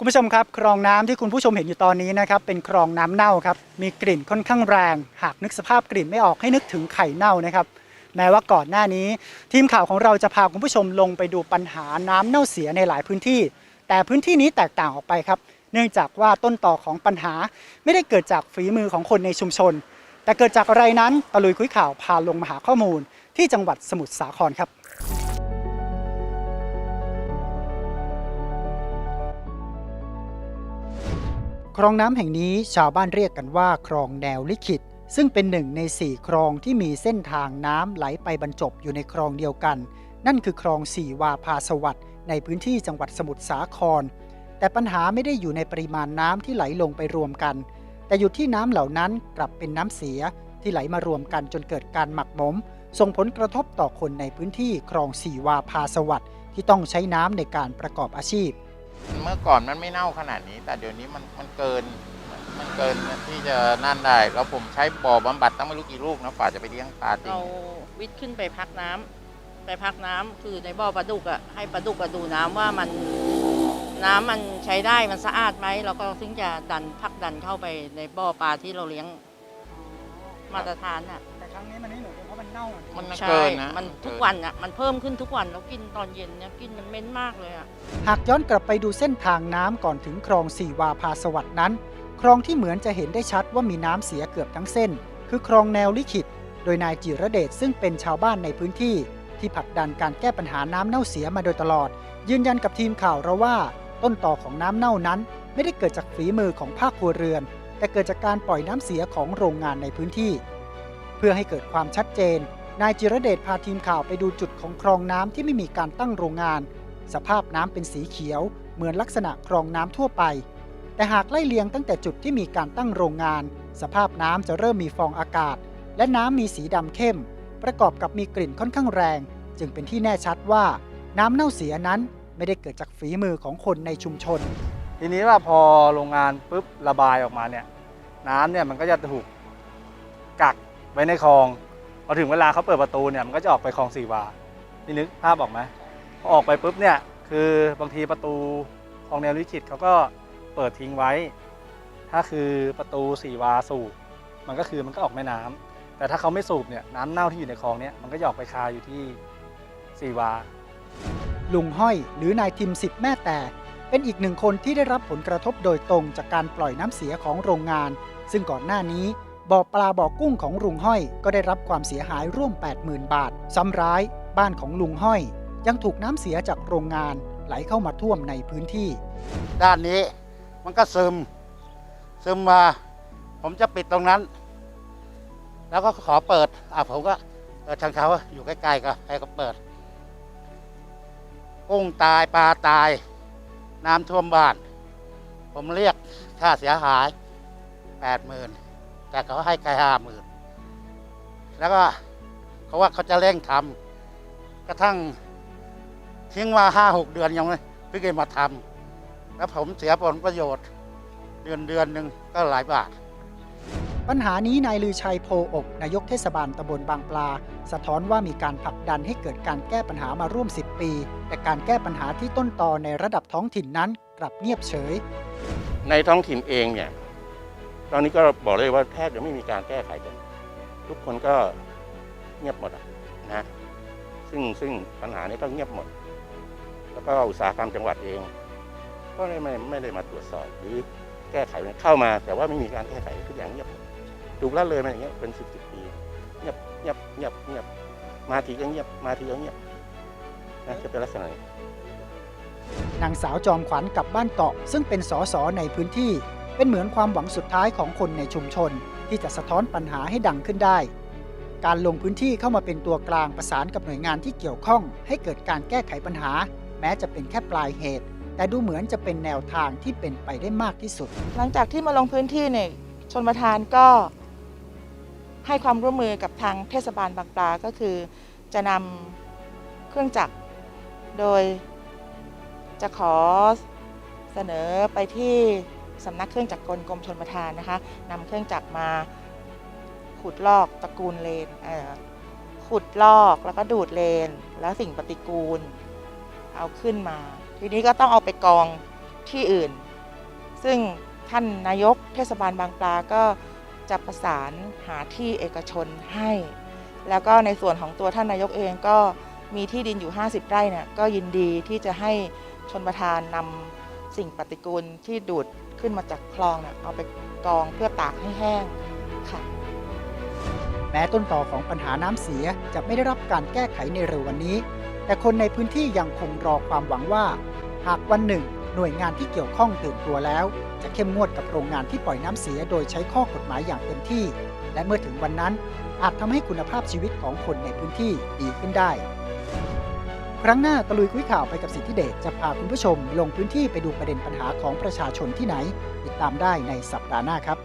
คุณผู้ชมครับคลองน้ำที่คุณผู้ชมเห็นอยู่ตอนนี้นะครับเป็นคลองน้ำเน่าครับมีกลิ่นค่อนข้างแรง หากนึกสภาพกลิ่นไม่ออกให้นึกถึงไข่เน่านะครับแม้ว่าก่อนหน้านี้ ทีมข่าวของเราจะพาคุณผู้ชมลงไปดูปัญหาน้ำเน่าเสียในหลายพื้นที่ แต่พื้นที่นี้แตกต่างออกไปครับ เนื่องจากว่าต้นต่อของปัญหา ไม่ได้เกิดจากฝีมือของคนในชุมชน แต่เกิดจากอะไรนั้นตะลุยคุยข่าวพาลงมาหาข้อมูล ที่จังหวัดสมุทรสาครครับ คลองน้ำแห่งนี้ชาวบ้านเรียกกันว่าคลองแนวลิขิต ซึ่งเป็นหนึ่งในสี่คลองที่มีเส้นทางน้ำไหลไปบรรจบอยู่ในคลองเดียวกัน นั่นคือคลองสี่วาพาสวัสด์ในพื้นที่จังหวัดสมุทรสาคร แต่ปัญหาไม่ได้อยู่ในปริมาณน้ำที่ไหลลงไปรวมกัน แต่อยู่ที่น้ำเหล่านั้นกลับเป็นน้ำเสียที่ไหลมารวมกันจนเกิดการหมักหมม ส่งผลกระทบต่อคนในพื้นที่คลองสี่วาพาสวัสด์ที่ต้องใช้น้ำในการประกอบอาชีพ เมื่อก่อนมันไม่เน่าขนาดนี้ แต่เดี๋ยวนี้มันมันเกิน มันเกินที่จะนั่นได้ แล้วผมใช้บ่อบำบัดตั้งไม่รู้กี่ลูกนะฝ่าจะไปเลี้ยงปลาจริงเราวิทย์ขึ้นไปพักน้ำไปพักน้ำคือในบ่อปลาดุกอะให้ปลาดุกอะดูน้ำว่ามันน้ำมันใช้ได้มันสะอาดไหมเราก็ถึงจะดันพักดันเข้าไปในบ่อปลาที่เราเลี้ยงมาตรฐานอะแต่ครั้งนี้มันไม่เหมือนเพราะ มันเน่ามันมันใช่เกินนะมันเกิทุกวันอะมันเพิ่มขึ้นทุกวันเรากินตอนเย็นเนี่ยกินมันเหม็นมากเลยอะหากย้อนกลับไปดูเส้นทางน้ำก่อนถึงคลองสี่วาพาสวัสดิ์นั้น คลองที่เหมือนจะเห็นได้ชัดว่ามีน้ำเสียเกือบทั้งเส้น คือคลองแนวลิขิต โดยนายจิระเดชซึ่งเป็นชาวบ้านในพื้นที่ ที่ผลักดันการแก้ปัญหาน้ำเน่าเสียมาโดยตลอด ยืนยันกับทีมข่าวเราว่า ต้นต่อของน้ำเน่านั้น ไม่ได้เกิดจากฝีมือของภาคครัวเรือน แต่เกิดจากการปล่อยน้ำเสียของโรงงานในพื้นที่ เพื่อให้เกิดความชัดเจน นายจิระเดชพาทีมข่าวไปดูจุดของคลองน้ำที่ไม่มีการตั้งโรงงาน สภาพน้ำเป็นสีเขียว เหมือนลักษณะคลองน้ำทั่วไป แต่หากไล่เลียงตั้งแต่จุดที่มีการตั้งโรงงาน สภาพน้ำจะเริ่มมีฟองอากาศ และน้ำมีสีดำเข้ม ประกอบกับมีกลิ่นค่อนข้างแรง จึงเป็นที่แน่ชัดว่า น้ำเน่าเสียนั้นไม่ได้เกิดจากฝีมือของคนในชุมชน ทีนี้ว่าพอโรงงานปุ๊บระบายออกมาเนี่ยน้ำเนี่ยมันก็จะถูกกัก ว้ในคลองพอถึงเวลาเขาเปิดประตูเนี่ยมันก็จะออกไปคลองสี่วานี่นึกภาพออกไหมพอออกไปปุ๊บเนี่ยคือบางทีประตูคลองแนวลิขิตเขาก็เปิดทิ้งไว้ ถ้าคือประตูสี่วาสูบมันก็คือมันก็ออกแม่น้ำแต่ถ้าเขาไม่สูบเนี่ยน้ำเน่าที่อยู่ในคลองเนี่ยมันก็จะออกไปคาอยู่ที่สี่วาลุงห้อยหรือนายทิมสิบแม่แต่ เป็นอีกหนึ่งคนที่ได้รับผลกระทบโดยตรงจากการปล่อยน้ำเสียของโรงงาน ซึ่งก่อนหน้านี้ บ่อปลาบ่อกุ้งของลุงห้อยก็ได้รับความเสียหายร่วม 80,000 บาท ซ้ำร้าย บ้านของลุงห้อย ยังถูกน้ำเสียจากโรงงานไหลเข้ามาท่วมในพื้นที่ ด้านนี้มันก็ซึม ซึมมา ผมจะปิดตรงนั้น แล้วก็ขอเปิด อะผมก็เออทางเขาอยู่ใกล้ๆก็ให้เขาเปิด กุ้งตายปลาตาย น้ำท่วมบ้าน ผมเรียกค่าเสียหายแปดหมื่น แต่เขาให้แค่ห้าหมื่นแล้วก็เขาว่าเขาจะเร่งทำกระทั่งทิ้งมาห้าหกเดือนยังไม่เพิ่งได้มาทำแล้วผมเสียผลประโยชน์ เดือนเดือนหนึ่งก็หลายบาท ปัญหานี้นายลือชัยโพอกนายกเทศบาลตำบลบางปลา สะท้อนว่ามีการผลักดันให้เกิดการแก้ปัญหามาร่วม 10 ปี แต่การแก้ปัญหาที่ต้นตอในระดับท้องถิ่นนั้นกลับเงียบเฉย ในท้องถิ่นเองเนี่ย ตอนนี้ก็บอกเลยว่าแทบจะไม่มีการแก้ไขกัน ทุกคนก็เงียบหมดอะนะซึ่งซึ่งปัญหานี้ก็เงียบหมด แล้วก็อุตสาหกรรมจังหวัดเอง ก็ไม่ไม่ไม่ได้มาตรวจสอบหรือแก้ไขเข้ามา แต่ว่าไม่มีการแก้ไขทุกอย่างเงียบดถูกละเลยมาอย่างเงี้ยเป็นสิบสิบปีเงียบเงียบเงียบเงียบมาทีก็เงียบมาทีก็เงียบนะจะเป็นลักษณะนี้นางสาวจอมขวัญกลับบ้านเกาะซึ่งเป็นสสในพื้นที่ เป็นเหมือนความหวังสุดท้ายของคนในชุมชน ที่จะสะท้อนปัญหาให้ดังขึ้นได้ การลงพื้นที่เข้ามาเป็นตัวกลางประสานกับหน่วยงานที่เกี่ยวข้อง ให้เกิดการแก้ไขปัญหา แม้จะเป็นแค่ปลายเหตุ แต่ดูเหมือนจะเป็นแนวทางที่เป็นไปได้มากที่สุด หลังจากที่มาลงพื้นที่เนี่ยชนประทานก็ให้ความร่วมมือกับทางเทศบาลบางปลาก็คือ จะนำเครื่องจักร โดยจะขอเสนอไปที่ สำนักเครื่องจักรกลกรมชนประทานนะคะนำเครื่องจักรมาขุดลอกตระกูลเลนเขุดลอกแล้วก็ดูดเลน แล้วสิ่งปฏิกูล เอาขึ้นมา ทีนี้ก็ต้องเอาไปกองที่อื่น ซึ่งท่านนายกเทศบาลบางปลาก็จะประสานหาที่เอกชนให้ แล้วก็ในส่วนของตัวท่านนายกเองก็มีที่ดินอยู่ 50 ไร่เนี่ยก็ยินดีที่จะให้ชนประทานนำสิ่งปฏิกูลที่ดูด ขึ้นมาจากคลองเนี่ยเอาไปกองเพื่อตากให้แห้งค่ะ แม้ต้นต่อของปัญหาน้ำเสียจะไม่ได้รับการแก้ไขในเร็ววันนี้ แต่คนในพื้นที่ยังคงรอความหวังว่า หากวันหนึ่ง หน่วยงานที่เกี่ยวข้องตื่นตัวแล้ว จะเข้มงวดกับโรงงานที่ปล่อยน้ำเสียโดยใช้ข้อกฎหมายอย่างเต็มที่ และเมื่อถึงวันนั้นอาจทำให้คุณภาพชีวิตของคนในพื้นที่ดีขึ้นได้ ครั้งหน้าตะลุยคุยข่าวไปกับสิทธิเดชจะพาคุณผู้ชมลงพื้นที่ไปดูประเด็นปัญหาของประชาชนที่ไหน ติดตามได้ในสัปดาห์หน้าครับ